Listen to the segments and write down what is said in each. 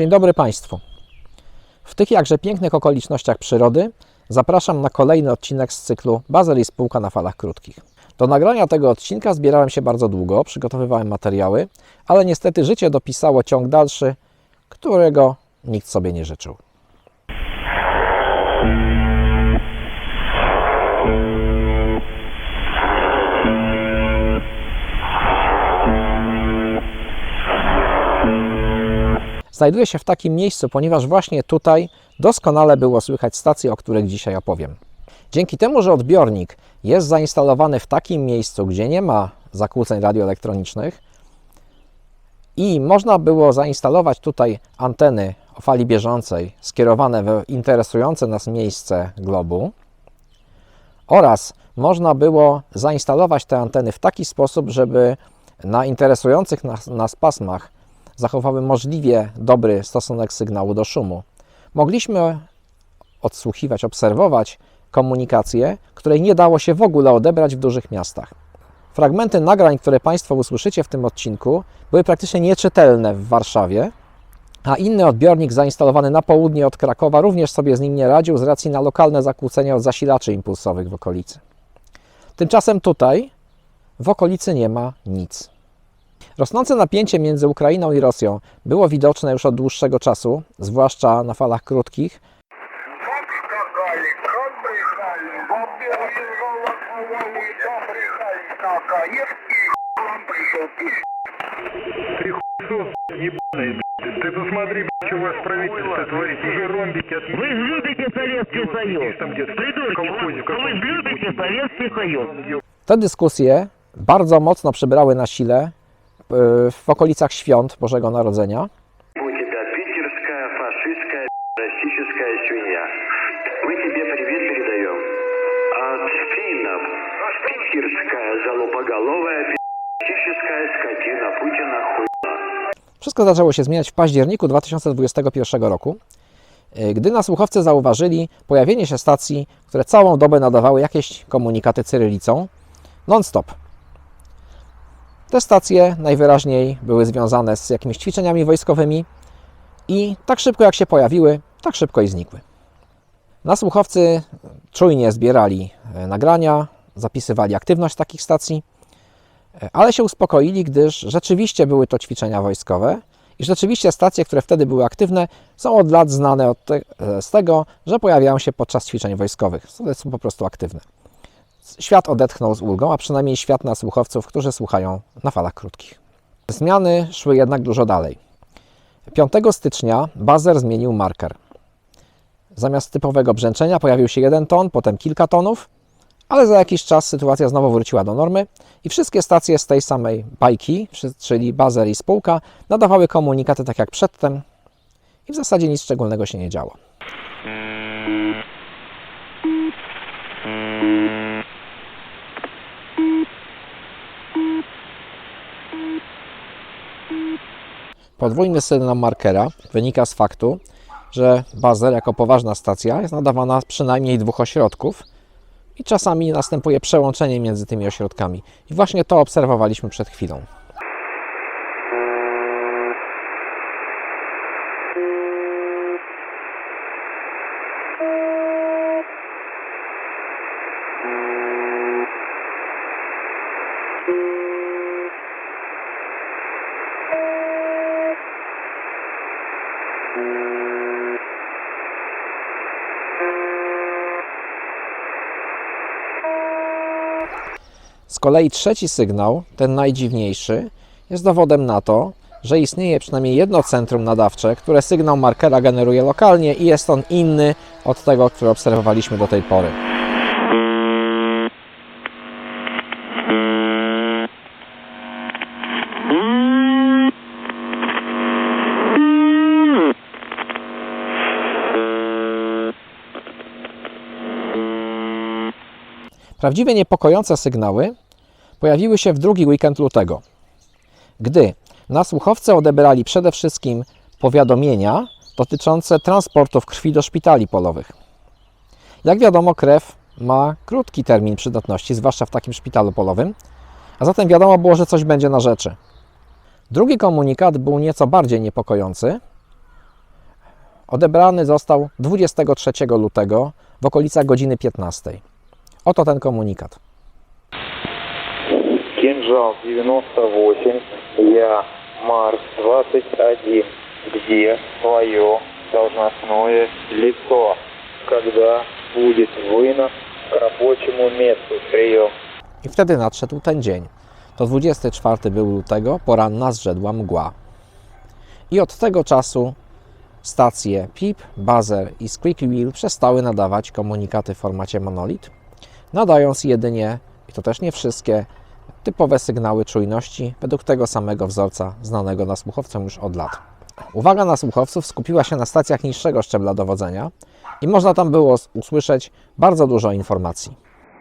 Dzień dobry Państwu. W tych jakże pięknych okolicznościach przyrody zapraszam na kolejny odcinek z cyklu Bazel i spółka na falach krótkich. Do nagrania tego odcinka zbierałem się bardzo długo, przygotowywałem materiały, ale niestety życie dopisało ciąg dalszy, którego nikt sobie nie życzył. Znajduję się w takim miejscu, ponieważ właśnie tutaj doskonale było słychać stację, o których dzisiaj opowiem. Dzięki temu, że odbiornik jest zainstalowany w takim miejscu, gdzie nie ma zakłóceń radioelektronicznych i można było zainstalować tutaj anteny o fali bieżącej skierowane w interesujące nas miejsce globu oraz można było zainstalować te anteny w taki sposób, żeby na interesujących nas, nas pasmach zachowały możliwie dobry stosunek sygnału do szumu. Mogliśmy odsłuchiwać, obserwować komunikację, której nie dało się w ogóle odebrać w dużych miastach. Fragmenty nagrań, które Państwo usłyszycie w tym odcinku, były praktycznie nieczytelne w Warszawie, a inny odbiornik zainstalowany na południe od Krakowa również sobie z nim nie radził z racji na lokalne zakłócenia od zasilaczy impulsowych w okolicy. Tymczasem tutaj, w okolicy nie ma nic. Rosnące napięcie między Ukrainą i Rosją było widoczne już od dłuższego czasu, zwłaszcza na falach krótkich, Как скакали, как брехали, во-первых, голосовали, как брехали, наконец, и вам пришел письмо. Ты хуйсос ебаный, блядь. Ты посмотри, блядь, что ваше правительство творит. Уже ромбики от Вы же любите Советский Союз. там где-то Придурки, колхозник ну вы же любите Советский Союз. Te dyskusje bardzo mocno przybrały na sile y, w okolicach świąt Bożego Narodzenia. Wszystko zaczęło się zmieniać w październiku 2021 roku, e, gdy na słuchawce zauważyli pojawienie się stacji, które całą dobę nadawały jakieś komunikaty cyrylicą. Non-stop. Te stacje najwyraźniej były związane z jakimiś ćwiczeniami wojskowymi i tak szybko jak się pojawiły, tak szybko i znikły. Na słuchowcy czujnie zbierali e, nagrania, zapisywali aktywność takich stacji, e, ale się uspokoili, gdyż rzeczywiście były to ćwiczenia wojskowe i rzeczywiście stacje, które wtedy były aktywne, są od lat znane od te, e, z tego, że pojawiają się podczas ćwiczeń wojskowych. Są po prostu aktywne. Świat odetchnął z ulgą, a przynajmniej świat na słuchowców, którzy słuchają na falach krótkich. Zmiany szły jednak dużo dalej. 5 stycznia bazer zmienił marker. Zamiast typowego brzęczenia pojawił się jeden ton, potem kilka tonów, ale za jakiś czas sytuacja znowu wróciła do normy i wszystkie stacje z tej samej bajki, czyli bazer i spółka, nadawały komunikaty tak jak przedtem i w zasadzie nic szczególnego się nie działo. Podwójny sygnał markera wynika z faktu, że bazer jako poważna stacja jest nadawana przynajmniej dwóch ośrodków i czasami następuje przełączenie między tymi ośrodkami. I właśnie to obserwowaliśmy przed chwilą. Z kolei trzeci sygnał, ten najdziwniejszy, jest dowodem na to, że istnieje przynajmniej jedno centrum nadawcze, które sygnał markera generuje lokalnie i jest on inny od tego, który obserwowaliśmy do tej pory. Prawdziwie niepokojące sygnały pojawiły się w drugi weekend lutego, gdy na słuchowce odebrali przede wszystkim powiadomienia dotyczące transportów krwi do szpitali polowych. Jak wiadomo, krew ma krótki termin przydatności, zwłaszcza w takim szpitalu polowym, a zatem wiadomo było, że coś będzie na rzeczy. Drugi komunikat był nieco bardziej niepokojący, odebrany został 23 lutego w okolicach godziny 15. Oto ten komunikat. Кинжал 98, я Марс 21. Где твое должностное лицо? Когда будет вынос к рабочему месту? Прием. I wtedy nadszedł ten dzień. To 24 był lutego, poranna zrzedła mgła. I od tego czasu stacje PIP, Buzzer i Squeaky Wheel przestały nadawać komunikaty w formacie monolit, nadając jedynie, i to też nie wszystkie, typowe sygnały czujności według tego samego wzorca znanego nasłuchowcom już od lat. Uwaga nasłuchowców skupiła się na stacjach niższego szczebla dowodzenia i można tam było usłyszeć bardzo dużo informacji.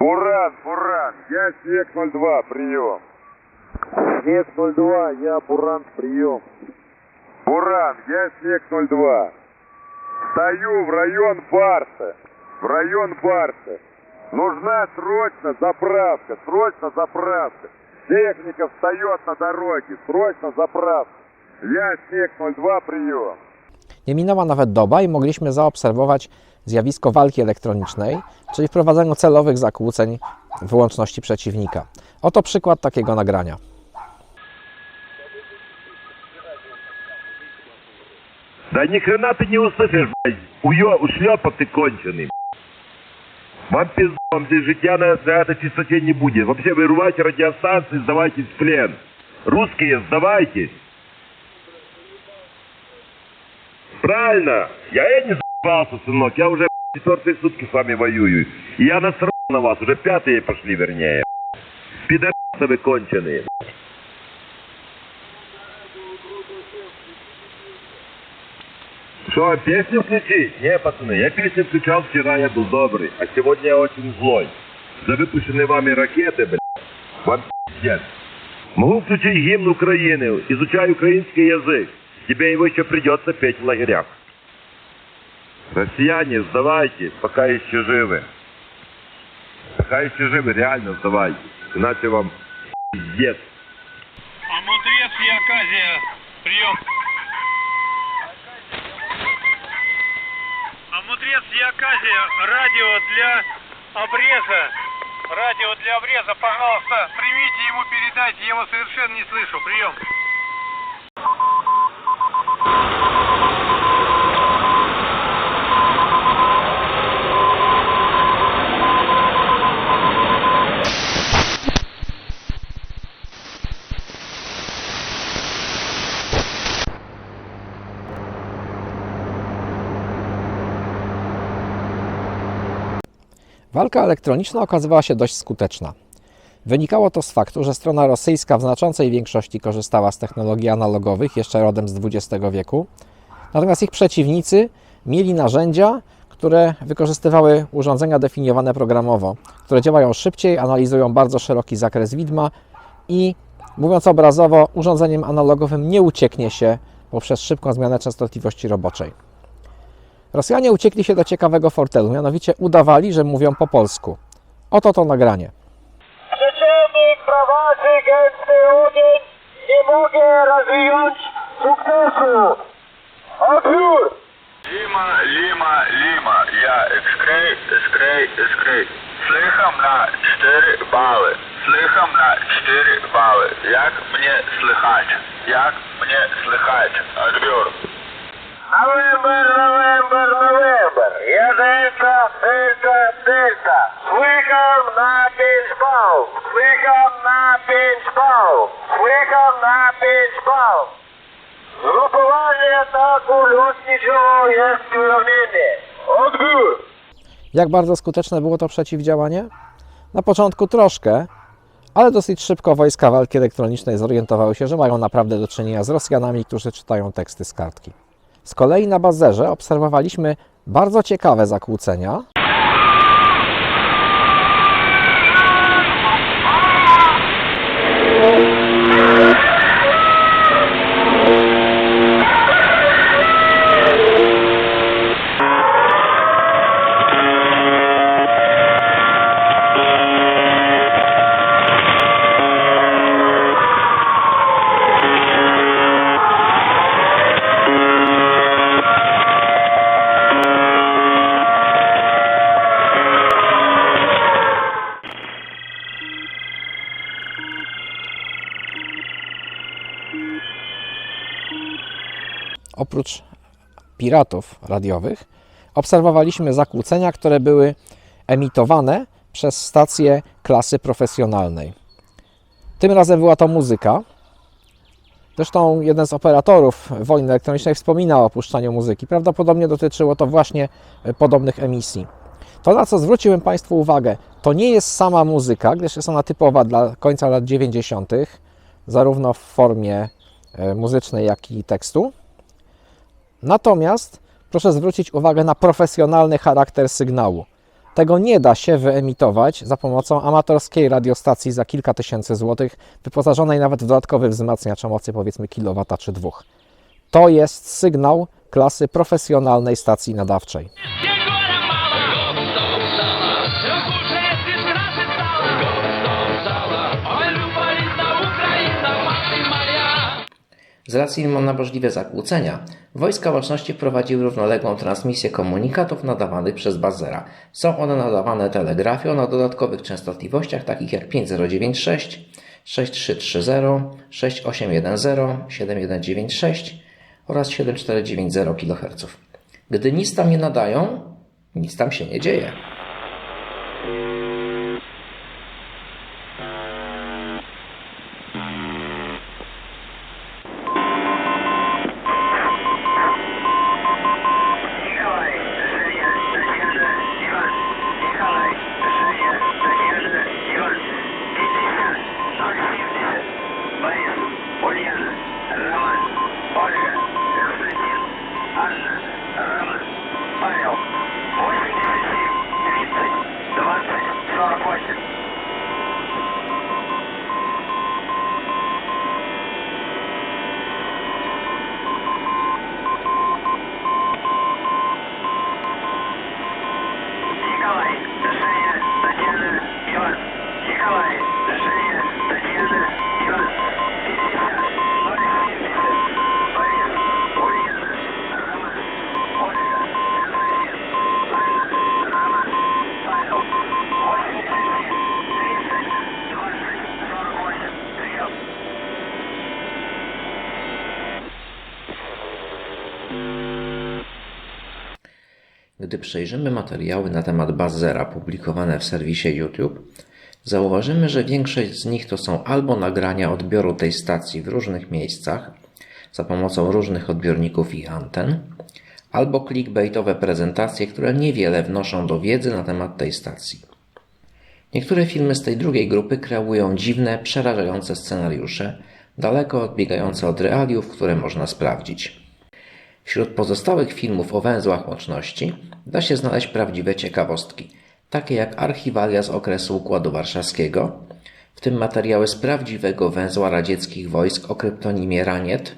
Буран, Буран, я Снег 02, прием. Снег 02, я Буран, прием. Буран, я Снег 02. Стою в район Барса. В район Барса. Нужна срочно заправка, срочно заправка. Техника встает на дороге, срочно заправка. Я Снег 02, прием. Nie minęła nawet doba i mogliśmy zaobserwować zjawisko walki elektronicznej, czyli wprowadzeniu celowych zakłóceń w łączności przeciwnika. Oto przykład takiego nagrania. Да ни хрена ты не услышишь, блядь. Уё, ушлепа ты конченый. Вам пизду, вам здесь житья на, на этой чистоте не будет. Вообще вырывайте радиостанции, сдавайтесь в плен. Русские, сдавайтесь. Правильно. Я и не за***ался, сынок. Я уже блядь, четвертые сутки с вами воюю. И я насрал на вас. Уже пятые пошли, вернее. Пидорасы вы конченые. Что, песню включить? Не, пацаны, я песню включал вчера, я был добрый, а сегодня я очень злой. За выпущенные вами ракеты, блядь, вам пиздец. Могу включить гимн Украины, изучай украинский язык. Тебе его еще придется петь в лагерях. Россияне, сдавайте, пока еще живы. Пока еще живы, реально сдавайте. Иначе вам пиздец. А мудрец и Аказия, прием. Мудрец Якази, радио для обреза. Радио для обреза, пожалуйста, примите ему, передайте, я его совершенно не слышу. Прием. Walka elektroniczna okazywała się dość skuteczna. Wynikało to z faktu, że strona rosyjska w znaczącej większości korzystała z technologii analogowych jeszcze rodem z XX wieku, natomiast ich przeciwnicy mieli narzędzia, które wykorzystywały urządzenia definiowane programowo, które działają szybciej, analizują bardzo szeroki zakres widma i mówiąc obrazowo, urządzeniem analogowym nie ucieknie się poprzez szybką zmianę częstotliwości roboczej. Rosjanie uciekli się do ciekawego fortelu, mianowicie udawali, że mówią po polsku. Oto to nagranie. Przeciwnik prowadzi gęsty ogień, nie mogę rozwijać sukcesu. Odbiór! Lima, Lima, Lima, ja skraj, skraj, skraj. Słycham na 4 bały, słycham na 4 bały. Jak mnie słychać? Jak mnie słychać? Odbiór. November, November, November. Jedynka, tylka, tylka. Słycham na pięć pał. Słycham na pięć pał. Słycham na pięć pał. Zgrupowanie ataku lotniczego jest urawnienie. Odbiór. Jak bardzo skuteczne było to przeciwdziałanie? Na początku troszkę, ale dosyć szybko wojska walki elektronicznej zorientowały się, że mają naprawdę do czynienia z Rosjanami, którzy czytają teksty z kartki. Z kolei na bazerze obserwowaliśmy bardzo ciekawe zakłócenia, oprócz piratów radiowych, obserwowaliśmy zakłócenia, które były emitowane przez stacje klasy profesjonalnej. Tym razem była to muzyka. Zresztą jeden z operatorów wojny elektronicznej wspominał o opuszczaniu muzyki. Prawdopodobnie dotyczyło to właśnie e, podobnych emisji. To, na co zwróciłem Państwu uwagę, to nie jest sama muzyka, gdyż jest ona typowa dla końca lat 90., zarówno w formie e, muzycznej, jak i tekstu. Natomiast proszę zwrócić uwagę na profesjonalny charakter sygnału. Tego nie da się wyemitować za pomocą amatorskiej radiostacji za kilka tysięcy złotych, wyposażonej nawet w dodatkowy wzmacniacz o mocy powiedzmy kilowata czy dwóch. To jest sygnał klasy profesjonalnej stacji nadawczej. Z racji na możliwe zakłócenia, wojska łączności wprowadziły równoległą transmisję komunikatów nadawanych przez bazera. Są one nadawane telegrafią na dodatkowych częstotliwościach takich jak 5096, 6330, 6810, 7196 oraz 7490 kHz. Gdy nic tam nie nadają, nic tam się nie dzieje. Gdy przejrzymy materiały na temat Buzzera publikowane w serwisie YouTube, zauważymy, że większość z nich to są albo nagrania odbioru tej stacji w różnych miejscach za pomocą różnych odbiorników i anten, albo clickbaitowe prezentacje, które niewiele wnoszą do wiedzy na temat tej stacji. Niektóre filmy z tej drugiej grupy kreują dziwne, przerażające scenariusze, daleko odbiegające od realiów, które można sprawdzić. Wśród pozostałych filmów o węzłach łączności da się znaleźć prawdziwe ciekawostki, takie jak archiwalia z okresu Układu Warszawskiego, w tym materiały z prawdziwego węzła radzieckich wojsk o kryptonimie Raniet,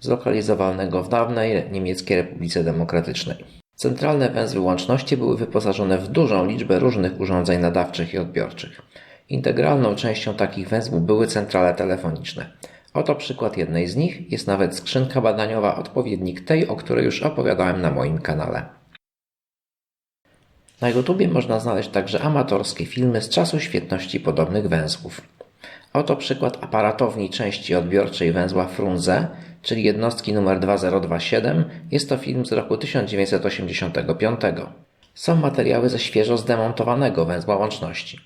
zlokalizowanego w dawnej Niemieckiej Republice Demokratycznej. Centralne węzły łączności były wyposażone w dużą liczbę różnych urządzeń nadawczych i odbiorczych. Integralną częścią takich węzłów były centrale telefoniczne. Oto przykład jednej z nich, jest nawet skrzynka badaniowa, odpowiednik tej, o której już opowiadałem na moim kanale. Na YouTubie można znaleźć także amatorskie filmy z czasu świetności podobnych węzłów. Oto przykład aparatowni części odbiorczej węzła Frunze, czyli jednostki numer 2027. Jest to film z roku 1985. Są materiały ze świeżo zdemontowanego węzła łączności.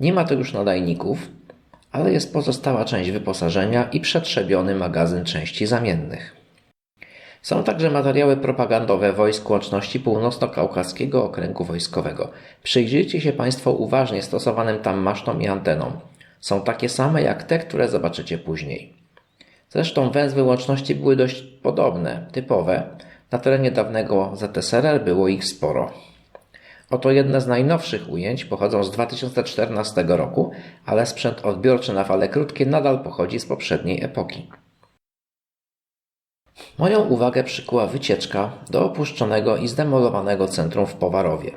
Nie ma tu już nadajników, ale jest pozostała część wyposażenia i przetrzebiony magazyn części zamiennych. Są także materiały propagandowe Wojsk Łączności Północno-Kaukaskiego Okręgu Wojskowego. Przyjrzyjcie się Państwo uważnie stosowanym tam masztom i antenom. Są takie same jak te, które zobaczycie później. Zresztą węzły łączności były dość podobne, typowe. Na terenie dawnego ZSRR było ich sporo. Oto jedne z najnowszych ujęć pochodzą z 2014 roku, ale sprzęt odbiorczy na fale krótkie nadal pochodzi z poprzedniej epoki. Moją uwagę przykuła wycieczka do opuszczonego i zdemolowanego centrum w Powarowie.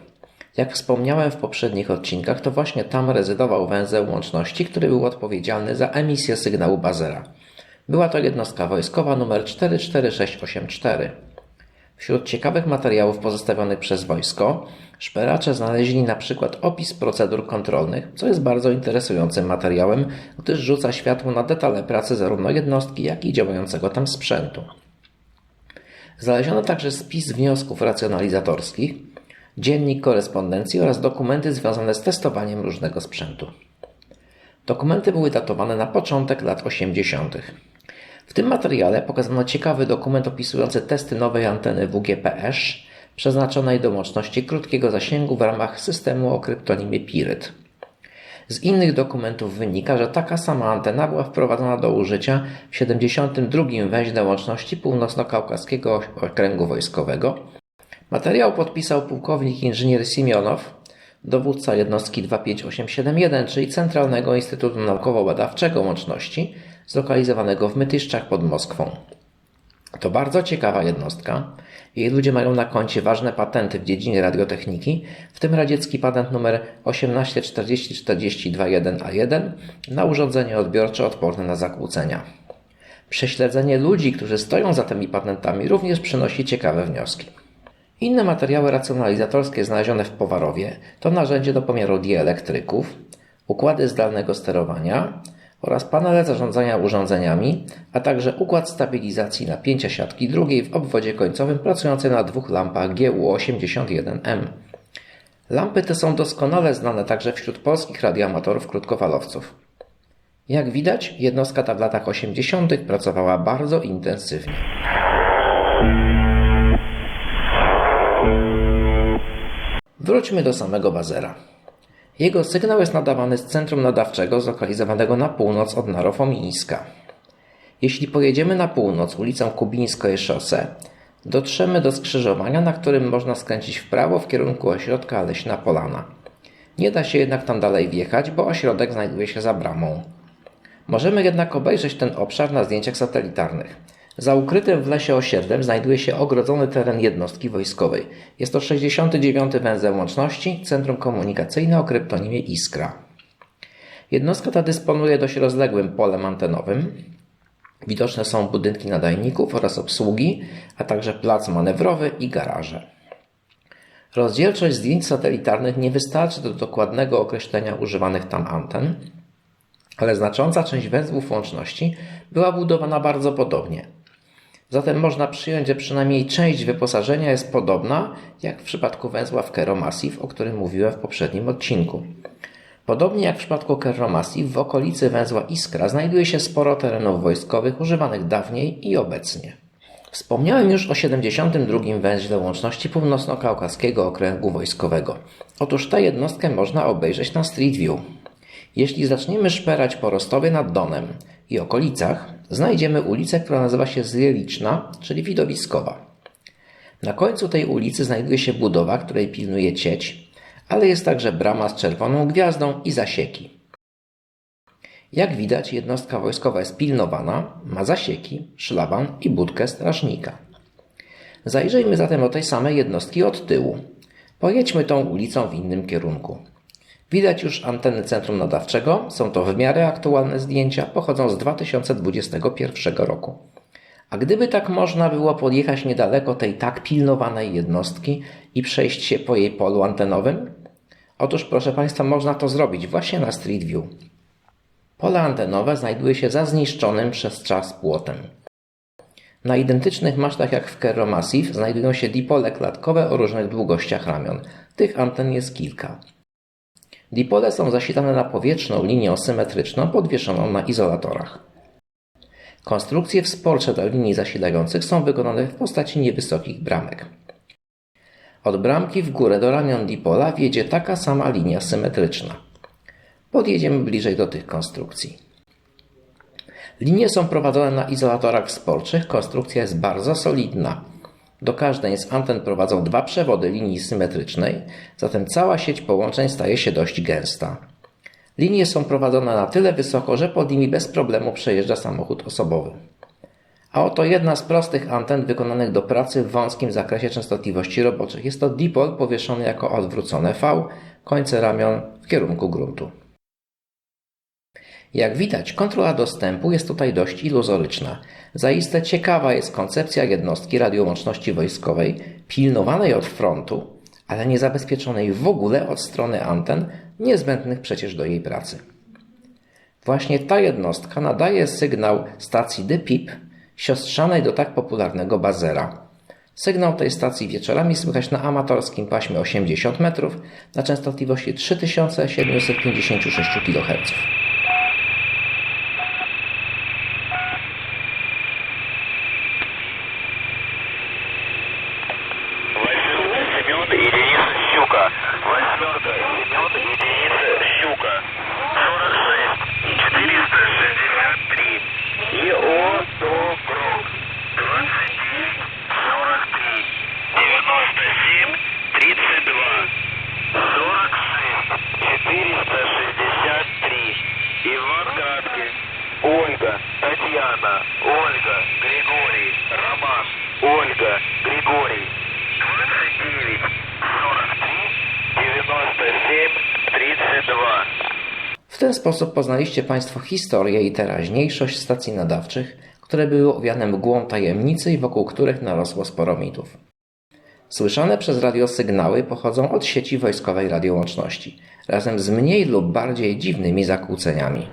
Jak wspomniałem w poprzednich odcinkach, to właśnie tam rezydował węzeł łączności, który był odpowiedzialny za emisję sygnału bazera. Była to jednostka wojskowa numer 44684. Wśród ciekawych materiałów pozostawionych przez wojsko, szperacze znaleźli na przykład opis procedur kontrolnych, co jest bardzo interesującym materiałem, gdyż rzuca światło na detale pracy zarówno jednostki, jak i działającego tam sprzętu. Znaleziono także spis wniosków racjonalizatorskich, dziennik korespondencji oraz dokumenty związane z testowaniem różnego sprzętu. Dokumenty były datowane na początek lat 80. W tym materiale pokazano ciekawy dokument opisujący testy nowej anteny WGPS przeznaczonej do łączności krótkiego zasięgu w ramach systemu o kryptonimie PIRYT. Z innych dokumentów wynika, że taka sama antena była wprowadzona do użycia w 72. węźle łączności północno-kaukaskiego okręgu wojskowego. Materiał podpisał pułkownik inżynier Simionow, dowódca jednostki 25871, czyli Centralnego Instytutu Naukowo-Badawczego Łączności, zlokalizowanego w Mytyszczach pod Moskwą. To bardzo ciekawa jednostka. Jej ludzie mają na koncie ważne patenty w dziedzinie radiotechniki, w tym radziecki patent numer 1840-40-21A1 na urządzenie odbiorcze odporne na zakłócenia. Prześledzenie ludzi, którzy stoją za tymi patentami, również przynosi ciekawe wnioski. Inne materiały racjonalizatorskie znalezione w Powarowie to narzędzie do pomiaru dielektryków, układy zdalnego sterowania oraz panele zarządzania urządzeniami, a także układ stabilizacji napięcia siatki drugiej w obwodzie końcowym pracujący na dwóch lampach GU81M. Lampy te są doskonale znane także wśród polskich radioamatorów krótkofalowców. Jak widać, jednostka ta w latach 80. pracowała bardzo intensywnie. Wróćmy do samego bazera. Jego sygnał jest nadawany z centrum nadawczego zlokalizowanego na północ od Narofomińska. Jeśli pojedziemy na północ ulicą Kubińskiej Szosę, dotrzemy do skrzyżowania, na którym można skręcić w prawo w kierunku ośrodka Leśna Polana. Nie da się jednak tam dalej wjechać, bo ośrodek znajduje się za bramą. Możemy jednak obejrzeć ten obszar na zdjęciach satelitarnych. Za ukrytym w lesie osiedlem znajduje się ogrodzony teren jednostki wojskowej. Jest to 69. węzeł łączności, centrum komunikacyjne o kryptonimie Iskra. Jednostka ta dysponuje dość rozległym polem antenowym. Widoczne są budynki nadajników oraz obsługi, a także plac manewrowy i garaże. Rozdzielczość zdjęć satelitarnych nie wystarczy do dokładnego określenia używanych tam anten, ale znacząca część węzłów łączności była budowana bardzo podobnie. Zatem można przyjąć, że przynajmniej część wyposażenia jest podobna, jak w przypadku węzła w Keromassive, o którym mówiłem w poprzednim odcinku. Podobnie jak w przypadku Keromassive, w okolicy węzła Iskra znajduje się sporo terenów wojskowych używanych dawniej i obecnie. Wspomniałem już o 72. węźle łączności północno-kaukaskiego okręgu wojskowego. Otóż tę jednostkę można obejrzeć na Street View. Jeśli zaczniemy szperać po Rostowie nad Donem i okolicach, znajdziemy ulicę, która nazywa się Zjeliczna, czyli widowiskowa. Na końcu tej ulicy znajduje się budowa, której pilnuje cieć, ale jest także brama z czerwoną gwiazdą i zasieki. Jak widać, jednostka wojskowa jest pilnowana, ma zasieki, szlaban i budkę strażnika. Zajrzyjmy zatem do tej samej jednostki od tyłu. Pojedźmy tą ulicą w innym kierunku. Widać już anteny centrum nadawczego, są to w miarę aktualne zdjęcia, pochodzą z 2021 roku. A gdyby tak można było podjechać niedaleko tej tak pilnowanej jednostki i przejść się po jej polu antenowym? Otóż, proszę Państwa, można to zrobić właśnie na Street View. Pole antenowe znajduje się za zniszczonym przez czas płotem. Na identycznych masztach jak w Kerromassive znajdują się dipole klatkowe o różnych długościach ramion. Tych anten jest kilka. Dipole są zasilane na powietrzną linię symetryczną podwieszoną na izolatorach. Konstrukcje wsporcze dla linii zasilających są wykonane w postaci niewysokich bramek. Od bramki w górę do ramion dipola wiedzie taka sama linia symetryczna. Podjedziemy bliżej do tych konstrukcji. Linie są prowadzone na izolatorach wsporczych, konstrukcja jest bardzo solidna. Do każdej z anten prowadzą dwa przewody linii symetrycznej, zatem cała sieć połączeń staje się dość gęsta. Linie są prowadzone na tyle wysoko, że pod nimi bez problemu przejeżdża samochód osobowy. A oto jedna z prostych anten wykonanych do pracy w wąskim zakresie częstotliwości roboczych. Jest to dipol powieszony jako odwrócone V, końce ramion w kierunku gruntu. Jak widać, kontrola dostępu jest tutaj dość iluzoryczna. Zaiste ciekawa jest koncepcja jednostki radiołączności wojskowej, pilnowanej od frontu, ale nie zabezpieczonej w ogóle od strony anten, niezbędnych przecież do jej pracy. Właśnie ta jednostka nadaje sygnał stacji DPIP, siostrzanej do tak popularnego bazera. Sygnał tej stacji wieczorami słychać na amatorskim paśmie 80 metrów na częstotliwości 3756 kHz. Ten sposób poznaliście Państwo historię i teraźniejszość stacji nadawczych, które były owiane mgłą tajemnicy i wokół których narosło sporo mitów. Słyszane przez radio sygnały pochodzą od sieci wojskowej radiołączności, razem z mniej lub bardziej dziwnymi zakłóceniami.